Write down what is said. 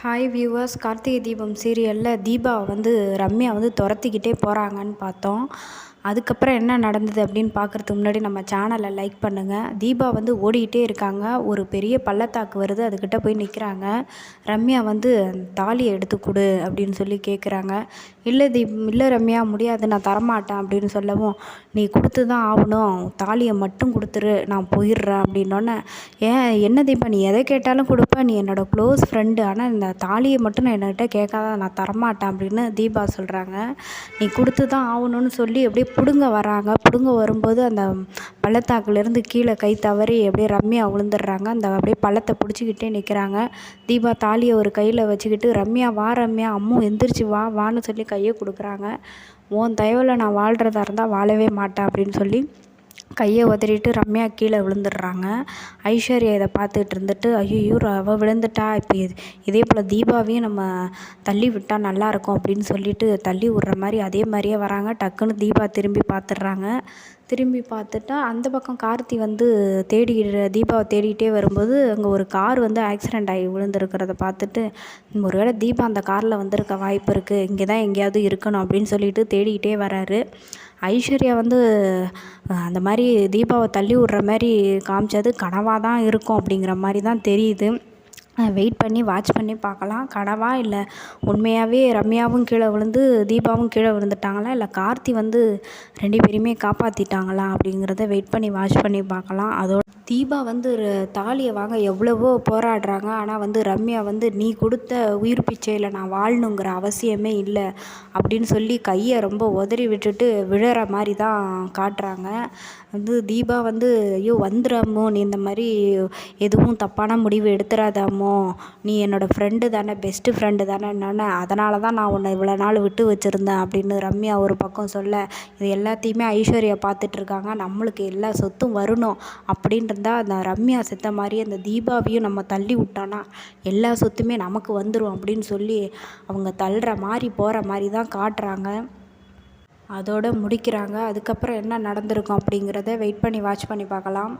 Hi viewers Karthigai Deepam சீரியலில் தீபா வந்து ரம்யா வந்து துரத்திக்கிட்டே போகிறாங்கன்னு பார்த்தோம். அதுக்கப்புறம் என்ன நடந்தது அப்படின்னு பார்க்குறதுக்கு முன்னாடி நம்ம சேனலை லைக் பண்ணுங்கள் தீபா வந்து ஓடிக்கிட்டே இருக்காங்க. ஒரு பெரிய பள்ளத்தாக்கு வருது. அதுக்கிட்ட போய் நிற்கிறாங்க ரம்யா வந்து தாலியை எடுத்து கொடு அப்படின்னு சொல்லி கேட்குறாங்க இல்லை தீப் இல்லை ரம்யா முடியாது. நான் தரமாட்டேன் அப்படின்னு சொல்லவும் நீ கொடுத்து தான் ஆகணும். தாலியை மட்டும் கொடுத்துரு. நான் போயிடுறேன் அப்படின்னோடனே ஏன் என்ன தீபா நீ எதை கேட்டாலும் கொடுப்ப. நீ என்னோடய க்ளோஸ் ஃப்ரெண்டு ஆனால் இந்த தாலியை மட்டும் நான் என்கிட்ட கேட்காத. நான் தரமாட்டேன் அப்படின்னு தீபா சொல்கிறாங்க நீ கொடுத்து தான் ஆகணும்னு சொல்லி அப்படியே பிடுங்க வராங்க. பிடுங்க வரும்போது அந்த பள்ளத்தாக்குலேருந்து கீழே கை தவறி அப்படியே ரம்யா விழுந்துடுறாங்க அந்த அப்படியே பள்ளத்தை பிடிச்சிக்கிட்டே நிற்கிறாங்க தீபா தாலியை ஒரு கையில் வச்சுக்கிட்டு ரம்யா வா ரம்யா அம்மும் எந்திரிச்சு வா வான்னு சொல்லி கையை கொடுக்குறாங்க. உன் தயவில் நான் வாழ்கிறதா இருந்தால் வாழவே மாட்டேன் அப்படின்னு சொல்லி கையை உதறிட்டு ரம்யா கீழே விழுந்துடுறாங்க. ஐஸ்வர்யா இதை பார்த்துட்டு இருந்துட்டு ஐயோ அவள் விழுந்துட்டா? இப்போ இது இதே போல் தீபாவையும் நம்ம தள்ளி விட்டால் நல்லாயிருக்கும் அப்படின்னு சொல்லிட்டு தள்ளி விட்ற மாதிரி அதே மாதிரியே வராங்க. டக்குன்னு தீபா திரும்பி பார்த்துட்றாங்க. திரும்பி பார்த்துட்டா அந்த பக்கம் கார்த்தி வந்து தேடி தீபாவை தேடிகிட்டே வரும்போது அங்கே ஒரு கார் வந்து ஆக்சிடெண்ட் ஆகி விழுந்துருக்கிறத பார்த்துட்டு ஒரு வேளை தீபா அந்த காரில் வந்திருக்க வாய்ப்பு இருக்குது இங்கே தான் எங்கேயாவது இருக்கணும் அப்படின்னு சொல்லிட்டு தேடிக்கிட்டே வராரு. ஐஸ்வர்யா வந்து அந்த மாதிரி தீபாவை தள்ளி விட்ற மாதிரி காமிச்சது கனவாக தான் இருக்கும் அப்படிங்கிற மாதிரி தான் தெரியுது. வெயிட் பண்ணி வாட்ச் பண்ணி பார்க்கலாம். கனவா இல்லை உண்மையாகவே ரம்யாவும் கீழே விழுந்து தீபாவும் கீழே விழுந்துட்டாங்களா? இல்லை கார்த்தி வந்து ரெண்டு பேரையுமே காப்பாற்றிட்டாங்களா அப்படிங்கிறத வெயிட் பண்ணி வாட்ச் பண்ணி பார்க்கலாம். அதோட தீபா வந்து தாலியை வாங்க எவ்வளவோ போராடுறாங்க. ஆனால் வந்து ரம்யா வந்து நீ கொடுத்த உயிர் பிச்சையில் நான் வாழணுங்கிற அவசியமே இல்லை அப்படின்னு சொல்லி கையை ரொம்ப உதறி விட்டுட்டு விழற மாதிரி தான் காட்டுறாங்க. வந்து தீபா வந்து ஐயோ வந்துடாமோ நீ இந்த மாதிரி எதுவும் தப்பான முடிவு எடுத்துடாதாமோ நீ என்னோடய ஃப்ரெண்டு தானே பெஸ்ட்டு ஃப்ரெண்டு தானே என்னென்ன அதனால தான் நான் உன்னை இவ்வளோ நாள் விட்டு வச்சுருந்தேன் அப்படின்னு ரம்யா ஒரு பக்கம் சொல்ல இது எல்லாத்தையுமே ஐஸ்வர்யா பார்த்துட்ருக்காங்க நம்மளுக்கு எல்லா சொத்தும் வரணும் அப்படின்ற இருந்தால் அந்த ரம்யா செத்த மாதிரி அந்த தீபாவையும் நம்ம தள்ளி விட்டோன்னா எல்லா சொத்துமே நமக்கு வந்துடும் அப்படின்னு சொல்லி அவங்க தள்ளுற மாதிரி போகிற மாதிரி தான் காட்டுறாங்க. அதோடு முடிக்கிறாங்க. அதுக்கப்புறம் என்ன நடந்திருக்கும் அப்படிங்கிறத வெயிட் பண்ணி வாட்ச் பண்ணி பார்க்கலாம்.